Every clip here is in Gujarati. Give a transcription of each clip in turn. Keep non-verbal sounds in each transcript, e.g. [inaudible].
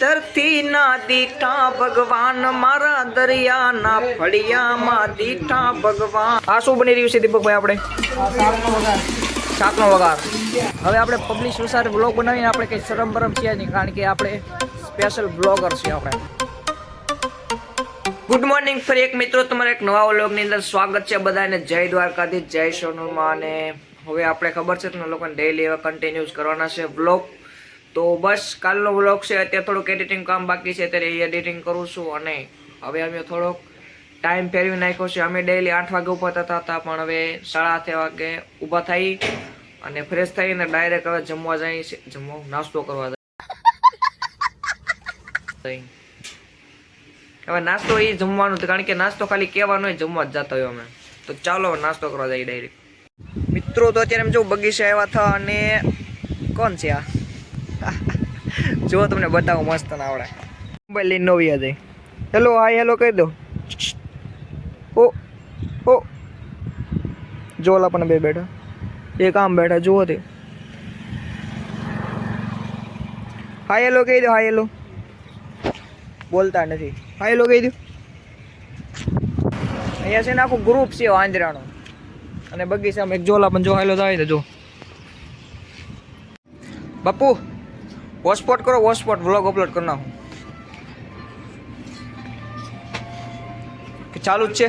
ધરતી ના દીઠા ભગવાન, મારા દરિયાના ફળિયામાં દીઠા ભગવાન. આ શું બની રહ્યું છે દીપકભાઈ આપણે? સાતનો વગાર હવે આપણે પબ્લિશ વિશે બ્લોગ બનાવીને આપણે કંઈ શરમ બરમ છીએ નહીં, કારણ કે આપણે સ્પેશિયલ બ્લોગર છીએ આપણે. ગુડ મોર્નિંગ ફરી એક મિત્રો, તમારા એક નવા વ્લોગની અંદર સ્વાગત છે બધાને. જય દ્વારકાધીશ, જય સોનુમાં અને હવે આપણે ખબર છે તમને લોકોને ડેઈલી એવા કન્ટિન્યુઝ કરવાના છે વ્લોગ તો બસ કાલનો વ્લોગ છે, અત્યારે થોડુંક એડિટિંગ કામ બાકી છે, અત્યારે એ એડિટિંગ કરું છું અને હવે અમે થોડોક ટાઈમ ફેરવી નાખ્યો છે. અમે ડેઈલી આઠ વાગે ઊભા થતા હતા, પણ હવે સાડા આઠ વાગે ઊભા થઈ અને ફ્રેશ થઈને ડાયરેક્ટ હવે જમવા જઈએ છીએ જમવા, નાસ્તો કરવા જાય હવે નાસ્તો એ જમવાનું હતું કારણ કે નાસ્તો ખાલી કહેવાનો જમવા જ જતા હોય અમે. તો ચાલો નાસ્તો કરવા જઈએ ડાયરેક્ટ મિત્રો, તો અત્યારે એમ જો બગીચા આવ્યા હતા અને કોણ છે આ? જો તમને બતાવું મસ્ત ના આવડે. મોબાઈલ લઈને નવી હતી. હેલો હાય હેલો કહી દો. ઓ ઓ. જો પણ બે બેઠા. એક આમ બેઠા, જુઓ તે. હાય હેલો કહી દો હાય હેલો બોલતા નથી. હા હેલો કહી દો. અહીંયા છે ને આખું ગ્રુપ છે આંદ્રાનો અને બગીચામાં એક જોલા પણ જો હેલો થાય જો. બાપુ હોટસ્પોટ કરો હોટસ્પોટ વ્લોગ અપલોડ કરી નાખું. ચાલુ જ છે?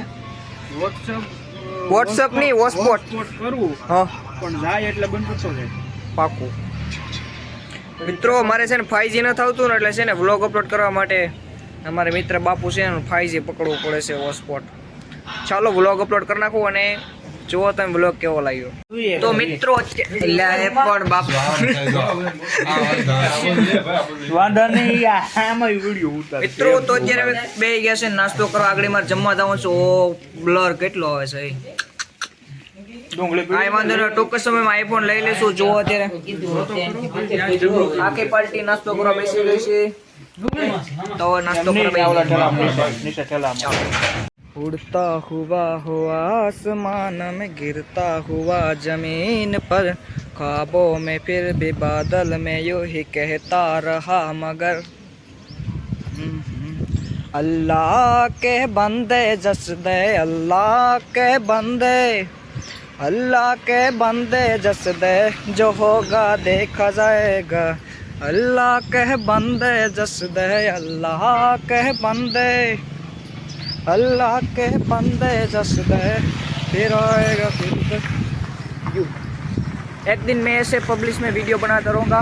વોટ્સઅપ નહીં હોટસ્પોટ કરવું હા. પણ જાય એટલે બંધ કરતો જાય. પાકું. મિત્રો મારે છે ને ફાઈજી નથી આવતું ને એટલે છે ને વ્લોગ અપલોડ કરવા માટે અમારે મિત્ર બાપુ છે ને ફાઈવજી પકડવું પડે છે હોટસ્પોટ ચાલો વ્લોગ અપલોડ કરી નાખું અને જુઓ તમે બ્લોગ કેવો લાગ્યો. તો મિત્રો પણ બાપુ વાંધો નહીં આમાં વીડિયો ઉતાર મિત્રો તો અત્યારે બે ગયા છે નાસ્તો કરવા આગળ મારે જમવા જવું છું. ઓ બ્લર કેટલો આવે છે એ. વાંધો નહીં ટૂંક સમયમાં આઈફોન લઈ લેશું જુઓ અત્યારે. આખી પાર્ટી નાસ્તો કરવા બેસી ગઈ છે. તો નાસ્તો કરવા બેસી اڑتا ہوا ہوا آسمان میں گرتا ہوا زمین پر۔ خوابوں میں پھر بھی بادل میں یوں ہی کہتا رہا، مگر اللہ کے بندے، جس دے اللہ کے بندے، اللہ کے بندے، جس دے جو ہوگا، دیکھا جائے گا۔ اللہ کے بندے، جس دے اللہ کے بندے۔ اللہ کے بندے جس گئے پھر آئے گا پھر ایک دن میں ایسے پبلش میں ویڈیو بنا کروں گا۔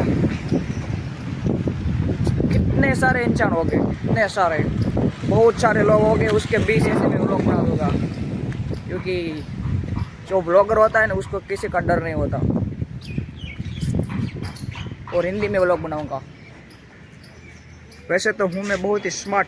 کتنے سارے انسان ہو گئے، کتنے سارے۔ بہت سارے لوگ ہو گئے، اس کے بیچ ایسے میں بلاگ بنا دوں گا۔ کیونکہ جو بلاگر ہوتا ہے نا، اس کو کسی کا ڈر نہیں ہوتا۔ اور ہندی میں بلاگ بناؤں گا۔ ویسے تو ہوں میں بہت ہی اسمارٹ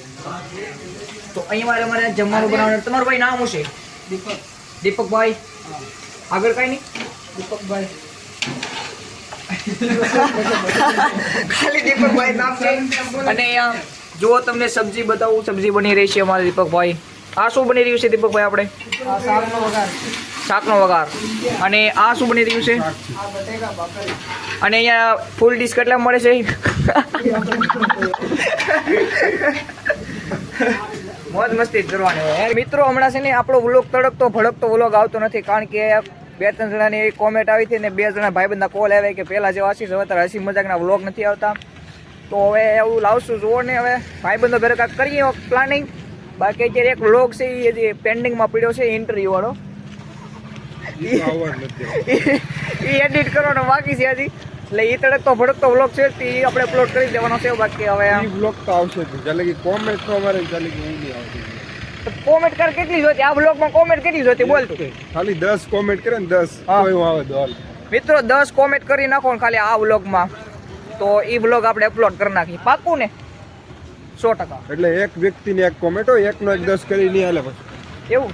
તો અહીં મારે અમારે જમવાનું બનાવવાનું. તમારું ભાઈ નામ શું છે? દીપકભાઈ? આગળ કઈ નહીં? દીપકભાઈ. ખાલી દીપકભાઈ નામ છે. અને અહીંયા જુઓ તમને સબ્જી બતાવું. સબ્જી બની રહી છે અમારે દીપકભાઈ. આ શું બની રહ્યું છે દીપકભાઈ આપણે? શાકનો વઘાર. અને આ શું બની રહ્યું છે? અને અહીંયા ફૂલ ડિશ કેટલા મળે છે? [laughs] [laughs] [laughs] મોજ મસ્તી જ કરવાની હોય. યાર મિત્રો હમણાં છે ને આપણો વ્લોગ તડકતો ભડકતો વ્લોગ આવતો નથી. કારણ કે બે ત્રણ જણાની એવી કોમેન્ટ આવી હતી ને બે જણા ભાઈબંધના કોલ આવ્યા કે પહેલાં જેવા હસી હવે ત્યારે હસી મજાકના વ્લોગ નથી આવતા. તો હવે એવું લાવશું જુઓ ને હવે. ભાઈબંધો ઘરે કાંક કરીએ પ્લાનિંગ બાકી અત્યારે એક વ્લોગ છે એ હજી પેન્ડિંગમાં પડ્યો છે ઇન્ટરવ્યૂ વાળો. એ એડિટ કરવાનો બાકી છે હજી. એટલે એ તડકતો ભડકતો વ્લોગ છે તે આપણે અપલોડ કરી દેવાનો છે બાકી હવે આમ વ્લોગ તો આવશે જ. ચાલે કે કોમેન્ટ તો અમારે એટલે કે નહીં આવતી કોમેન્ટ કર કેટલી જોતી? આ વ્લોગમાં કોમેન્ટ કેટલી જોતી? બોલ ખાલી દસ કોમેન્ટ કરે ને દસ. કોઈ હું આવે દોલ મિત્રો દસ કોમેન્ટ કરી નાખો ને ખાલી આ વ્લોગમાં તો એ બ્લોગ આપણે અપલોડ કરી નાખીએ. પાકું ને? સો ટકા. એટલે એક વ્યક્તિને એક કોમેન્ટ હોય એકનો એક દસ કરી નહીં હાલે પછી. એવું?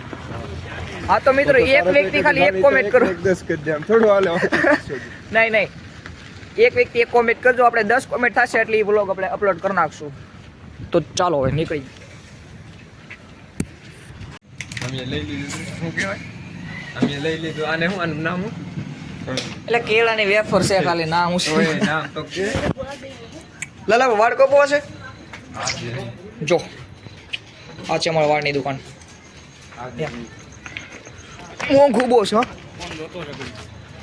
હા તો મિત્રો એક વ્યક્તિ ખાલી એક કોમેન્ટ કરો. એક દસ કરી દે થોડું હાલે [laughs] નહીં નહીં. એક વ્યક્તિ એક કોમેન્ટ કરજો. આપણે દસ કોમેન્ટ થશે એટલે એ બ્લોગ આપણે અપલોડ કરી નાખશું. તો ચાલો હવે નીકળી. અમે લઈ લીધું શું કહેવાય? અમે લઈ લીધું. આને હું આનું નામ એટલે કેળાની વેફર છે ખાલી ના શું? નામ તો કે. લાલા છે. જો. આ છે અમારા વાળની દુકાન. મોંઘું બહુ છે હો.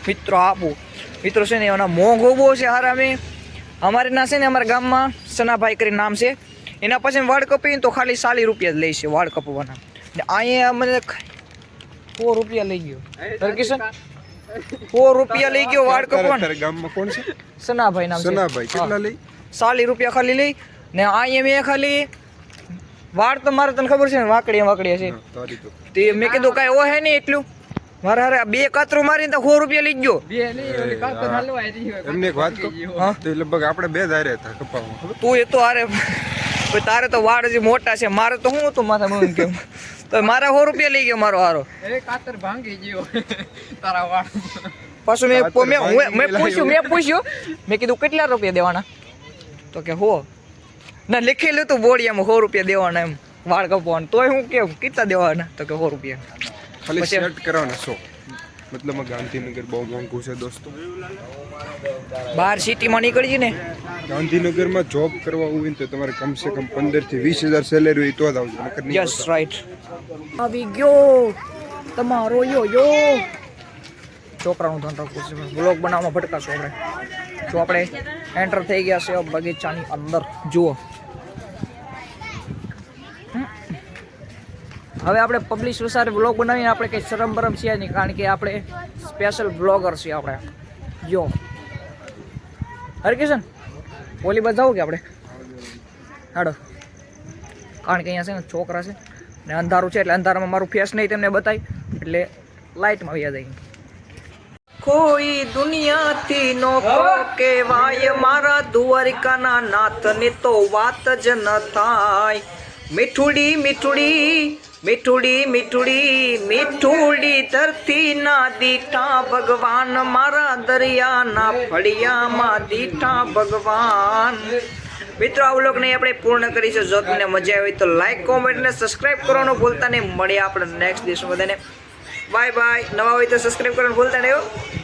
મિત્રો આપું. મિત્રો છે ને એના મોંઘો બહુ છે હારા અમે અમારે ના છે ને અમારા ગામમાં સનાભાઈ કરીને નામ છે. એના પછી વાળ કપીને તો ખાલી સાલી રૂપિયા જ લે છે વાળ કપવાના. ને અહીંયા મને સો રૂપિયા લઈ ગયો. તરકીશન સો રૂપિયા લઈ ગયો વાળ કપવાના. ગામમાં કોણ છે? સનાભાઈ નામ સનાભાઈ કેટલા લઈ? સાલી રૂપિયા ખાલી લઈ. ને અહીંયા મેં ખાલી વાળ તો મારે તને ખબર છે ને વાકડીયા વાકડીયા છે. હા, તે મેં કીધું કાંઈ ઓહે નહીં એટલું. મારે હારે બે કાતરું મારીને તો સો રૂપિયા લઈ ગયો. એમને એક વાત હા તો લગભગ આપણે બે ધારે હતા કપાવા તું એ તો હારે તારે તો વાળ જે મોટા છે મારે તો શું હતું માથા હું કેમ? તો મારા સો રૂપિયા લઈ ગયો મારો હારો. એ કાતર ભાંગી ગયો. [laughs] તારા વાળ. પાછું મેં મેં હું- મેં પૂછ્યું મેં પૂછ્યું મેં કીધું કેટલા રૂપિયા દેવાના? તો કે હો. ના લખેલું હતું એમ સો રૂપિયા દેવાના એમ વાળ કપવાના તોય હું કેમ કેટલા દેવાના? તો કે સો રૂપિયા. ખાલી સેટ કરવાના શો મતલબ ગાંધીનગર બહુ મોંઘું છે દોસ્તો બહાર સિટીમાં નીકળી ને? ગાંધીનગરમાં જોબ કરવા હોય ને તો તમારે કમસે કમ પંદરથી વીસ હજાર સેલેરી હોય તો જ આવજો નકર નહીં યસ રાઈટ આવી ગયો. તમારો યો યો. છોકરાનું ધન રાખવું છે. બ્લોગ બનાવવામાં ભટકાશું આપણે. જો આપણે એન્ટર થઈ ગયા છે બગીચાની અંદર. જુઓ. હવે આપણે પબ્લિશ વિશે બ્લોગ બનાવીને આપણે કંઈ શરમ બરમ છીએ નહીં, કારણ કે આપણે સ્પેશિયલ બ્લોગર છીએ આપણે. જો. હરકિશન, ઓલી બજાવું કે આપણે? હાડો. કારણ કે અહીંયા છે ને છોકરા છે ને અંધારું છે, એટલે અંધારામાં મારું ફેસ નહીં તેમને બતાવી એટલે લાઇટમાં વ્યા જાય. કોઈ દુનિયાથી નો કહેવાય મારા દ્વારિકાના નાથને તો વાત જ ન થાય. મીઠુડી મીઠુડી મીઠુડી મીઠુડી મીઠુડી ધરતીના દીઠા ભગવાન, મારા દરિયાના ફળિયામાં દીઠા ભગવાન. મિત્રો આ વ્લોગને આપણે પૂર્ણ કરીશું જો તમને મજા આવી તો લાઈક કોમેન્ટ ને સબસ્ક્રાઇબ કરવાનું ભૂલતા નહીં. મળીએ આપણે નેક્સ્ટ દિવસમાં બધાને. બાય બાય નવા હોય તો સબસ્ક્રાઇબ કરવાનું ભૂલતા નહીં